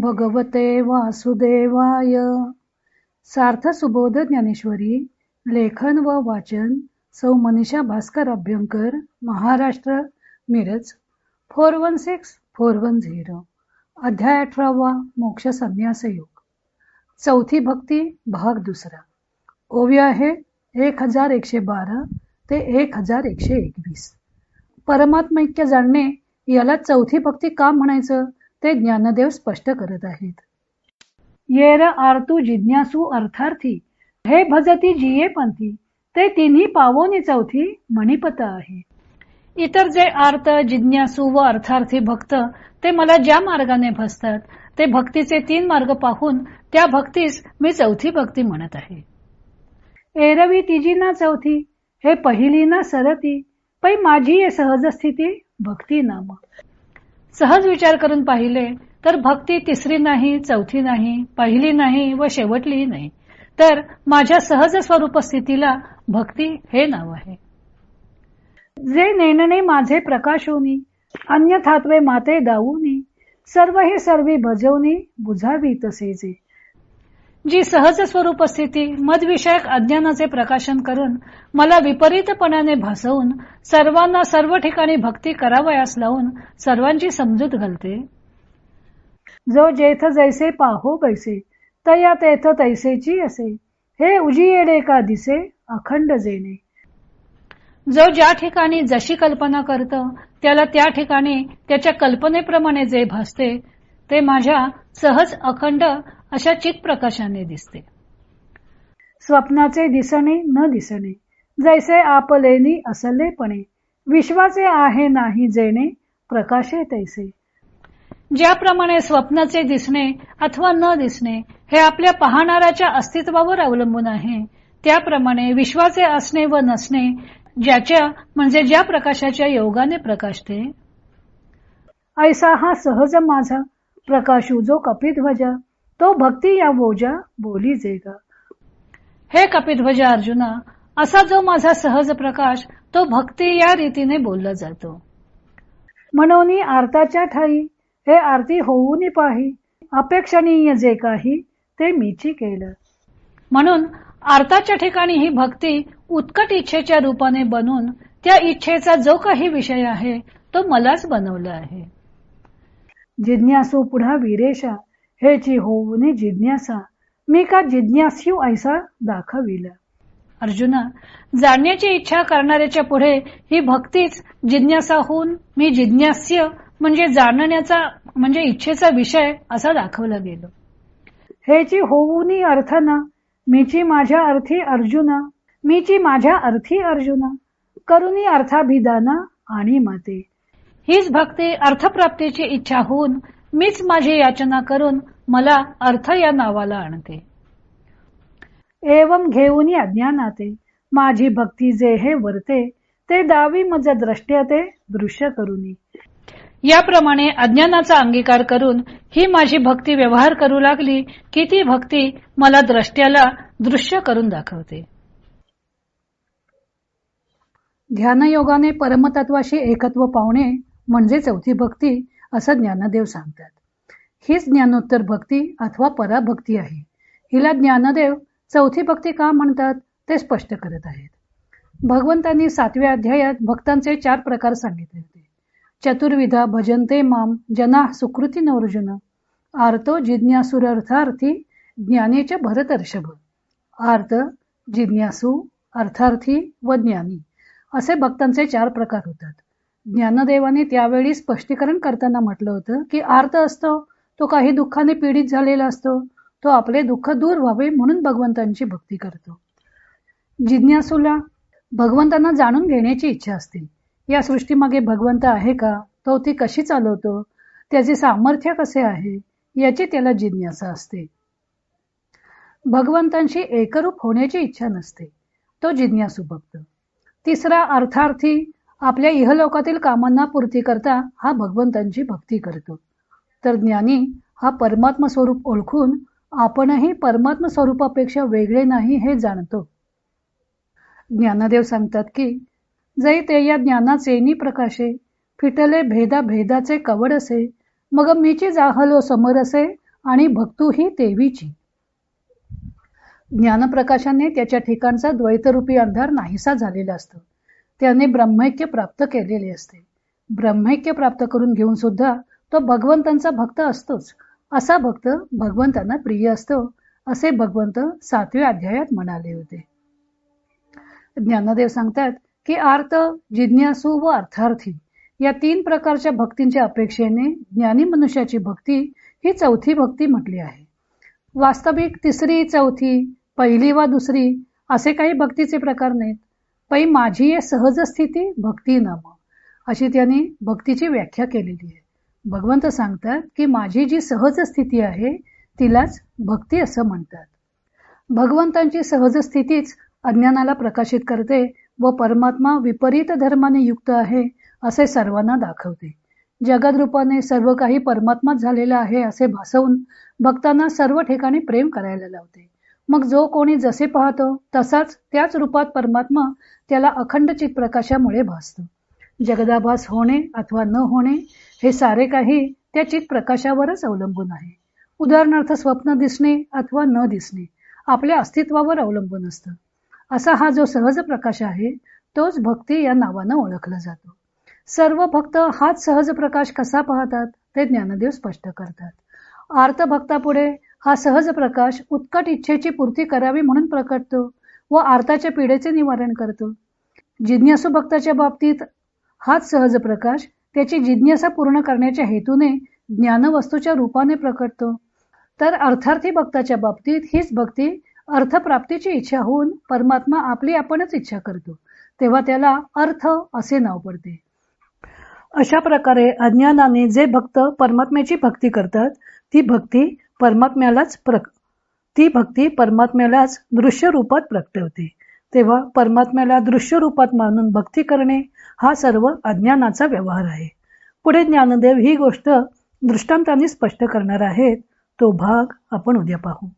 भगवते वासुदेवाय. सार्थ सुबोध ज्ञानेश्वरी लेखन व वाचन Sau Manisha Bhaskar Abhyankar Maharashtra Miraj four one six four one zero. अध्याय अठरावा मोक्ष संन्यास योग. चौथी भक्ती भाग दुसरा. ओव्य आहे एक हजार एकशे बारा ते एक हजार एकशे एकवीस परमात्मैक्य जाणणे याला चौथी भक्ती का म्हणायचं? ते ज्ञानदेव स्पष्ट करत आहेत. येर आरतू जिज्ञासू अर्थार्थी हे भजती जिये पंथी ते तिन्ही पावोनी चौथी मणिपत आहे. इतर जे आर्त जिज्ञासू व अर्थार्थी भक्त ते मला ज्या मार्गाने भसतात ते भक्तीचे तीन मार्ग पाहून त्या भक्तीस मी चौथी भक्ती म्हणत आहे. एरवी तिजी ना चौथी हे पहिली ना सरती पै माझी ये सहज स्थिती भक्ती नाम. सहज विचार करून पाहिले तर भक्ती तिसरी नाही चौथी नाही पहिली नाही व शेवटलीही नाही. तर माझ्या सहज स्वरूप स्थितीला भक्ती हे नाव आहे. जे नेणणे माझे प्रकाशोनी अन्यथात्वे माते दाऊनी सर्व हे सर्वी भजवणी बुझावी तसेचे जी जी सहज स्वरूप स्थिती मदविषयक अज्ञानाचे प्रकाशन करून मला विपरीतपणाने भासवून सर्वांना सर्व ठिकाणी भक्ती करावयास लावून सर्वांची समजूत घालते. जो जेथ जैसे पाहो बैसे तया तेथ तैसेची असे हे उजियेडे का दिसे अखंड जेणे. जो ज्या ठिकाणी जशी कल्पना करत त्याला त्या ठिकाणी त्याच्या कल्पनेप्रमाणे जे भासते ते माझ्या सहज अखंड अशा चित प्रकाशाने दिसते. स्वप्नाचे दिसणे न दिसणे जैसे आपलेनी असलेपणे विश्वाचे आहे नाही जेणे प्रकाशे तैसे. ज्याप्रमाणे स्वप्नाचे दिसणे अथवा न दिसणे हे आपल्या पाहणाऱ्याच्या अस्तित्वावर अवलंबून आहे त्याप्रमाणे विश्वाचे असणे व नसणे ज्याच्या म्हणजे ज्या प्रकाशाच्या योगाने प्रकाशते. ऐसा हा सहज माझा प्रकाशू जो कपिध्वजा. तो भक्ती या बोजा बोली जेगा. हे कपिध्वजा अर्जुना असा जो माझा सहज प्रकाश तो भक्ती या रीतीने बोलला जातो. म्हणून आरताच्या ठाई हे आरती होऊन पाही अपेक्षणीय जे काही ते मीची केलं. म्हणून आरताच्या ठिकाणी ही भक्ती उत्कट इच्छेच्या रूपाने बनून त्या इच्छेचा जो काही विषय आहे तो मलाच बनवला आहे. जिज्ञासू पुढा वीरेशा हेची होऊन जिज्ञासा मी का जिज्ञास्यू ऐसा दाखविला. अर्जुना जाणण्याची इच्छा करणाऱ्याच्या पुढे ही भक्तीच जिज्ञासा होऊन मी जिज्ञास्य म्हणजे जाणण्याचा म्हणजे इच्छेचा विषय असा दाखवला गेलो. हेची होऊन अर्थना मीची माझ्या अर्थी अर्जुना मीची माझ्या अर्थी अर्जुना करुणी अर्थाभिदाना आणि माते. हीच भक्ती अर्थप्राप्तीची इच्छा होऊन मीच माझी याचना करून मला अर्थ या नावाला आणते. एवम घेऊन अज्ञानाते माझी भक्ती जे हे वरते ते दावी मज द्रष्ट्या ते दृश्य करुनी. याप्रमाणे अज्ञानाचा अंगीकार करून ही माझी भक्ती व्यवहार करू लागली की ती भक्ती मला द्रष्ट्याला दृश्य करून दाखवते. ध्यानयोगाने परमतत्वाशी एकत्व पावणे म्हणजे चौथी भक्ती असं ज्ञानदेव सांगतात. हीच ज्ञानोत्तर भक्ती अथवा पराभक्ती आहे. हिला ज्ञानदेव चौथी भक्ती का म्हणतात ते स्पष्ट करत आहेत. भगवंतांनी सातव्या अध्यायात भक्तांचे चार प्रकार सांगितले होते. चतुर्विधा भजनते माम जना सुकृती नवर्जुन आर्तो जिज्ञासुरर्थार्थी ज्ञानेच्या भरतर्षभ. आर्त जिज्ञासू अर्थार्थी व ज्ञानी असे भक्तांचे चार प्रकार होतात. ज्ञानदेवाने त्यावेळी स्पष्टीकरण करताना म्हटलं होतं की आर्त असतो तो काही दुःखाने पीडित झालेला असतो तो आपले दुःख दूर व्हावे म्हणून भगवंतांची भक्ती करतो. जिज्ञासूला भगवंतांना जाणून घेण्याची इच्छा असते. या सृष्टीमागे भगवंत आहे का? तो ती कशी चालवतो? त्याचे सामर्थ्य कसे आहे? याची त्याला जिज्ञासा असते. भगवंतांशी एकरूप होण्याची इच्छा नसते. तो जिज्ञासू भक्त. तिसरा अर्थार्थी आपल्या इहलोकातील कामांना पूर्ती करता हा भगवंतांची भक्ती करतो. तर ज्ञानी हा परमात्म स्वरूप ओळखून आपणही परमात्म स्वरूपापेक्षा वेगळे नाही हे जाणतो. ज्ञानदेव सांगतात की जै ते या ज्ञानाचे प्रकाशे फिटले भेदा भेदाचे कवड असे मग मीची जाहलो समर असे आणि भक्तू ही देवीची ज्ञानप्रकाशाने त्याच्या ठिकाणचा द्वैतरूपी अंधार नाहीसा झालेला असतो. त्याने ब्रह्मैक्य प्राप्त केलेले असते. ब्रह्मैक्य प्राप्त करून घेऊन सुद्धा तो भगवंतांचा भक्त असतोच. असा भक्त भगवंतांना प्रिय असतो असे भगवंत सातव्या अध्यायात म्हणाले होते. ज्ञानदेव सांगतात की आर्त जिज्ञासू व अर्थार्थी या तीन प्रकारच्या भक्तींच्या अपेक्षेने ज्ञानी मनुष्याची भक्ती ही चौथी भक्ती म्हटली आहे. वास्तविक तिसरी चौथी पहिली वा दुसरी असे काही भक्तीचे प्रकार नाहीत. पै माझी ये सहज स्थिती भक्ती नाम अशी त्यांनी भक्तीची व्याख्या केलेली आहे. भगवंत सांगतात की माझी जी सहज स्थिती आहे तिलाच भक्ती असं म्हणतात. भगवंतांची सहज स्थितीच अज्ञानाला प्रकाशित करते व परमात्मा विपरीत धर्माने युक्त आहे असे सर्वांना दाखवते. जगदरूपाने सर्व काही परमात्माच झालेलं आहे असे भासवून भक्तांना सर्व ठिकाणी प्रेम करायला लावते. मग जो कोणी जसे पाहतो तसाच त्याच रूपात परमात्मा त्याला अखंड चित प्रकाशामुळे भासतो. जगदाभास होणे अथवा न होणे हे सारे काही त्या चित प्रकाशावरच अवलंबून आहे. उदाहरणार्थ स्वप्न दिसणे अथवा न दिसणे आपल्या अस्तित्वावर अवलंबून असतं. असा हा जो सहज प्रकाश आहे तोच भक्ती या नावानं ओळखला जातो. सर्व भक्त हाच सहज प्रकाश कसा पाहतात ते ज्ञानदेव स्पष्ट करतात. आर्त भक्तापुढे हा सहज प्रकाश उत्कट इच्छेची पूर्ती करावी म्हणून प्रकटतो व आर्ताच्या पिढेचे निवारण करतो. जिज्ञासू भक्ताच्या बाबतीत हाच सहज प्रकाश त्याची जिज्ञासा पूर्ण करण्याच्या हेतूने ज्ञानवस्तूच्या रूपाने प्रकटतो. तर अर्थार्थी भक्ताच्या बाबतीत हीच भक्ती अर्थप्राप्तीची इच्छा होऊन परमात्मा आपली आपणच इच्छा करतो. तेव्हा त्याला अर्थ असे नाव पडते. अशा प्रकारे अज्ञानाने जे भक्त परमात्म्याची भक्ती करतात ती भक्ती परमात्म्यालाच प्रक ती भक्ती परमात्म्यालाच दृश्य रूपात प्रगटवते. तेव्हा परमात्म्याला दृश्य रूपात मानून भक्ती करणे हा सर्व अज्ञानाचा व्यवहार आहे. पुढे ज्ञानदेव ही गोष्ट दृष्टांतांनी स्पष्ट करणार आहेत. तो भाग आपण उद्या पाहू.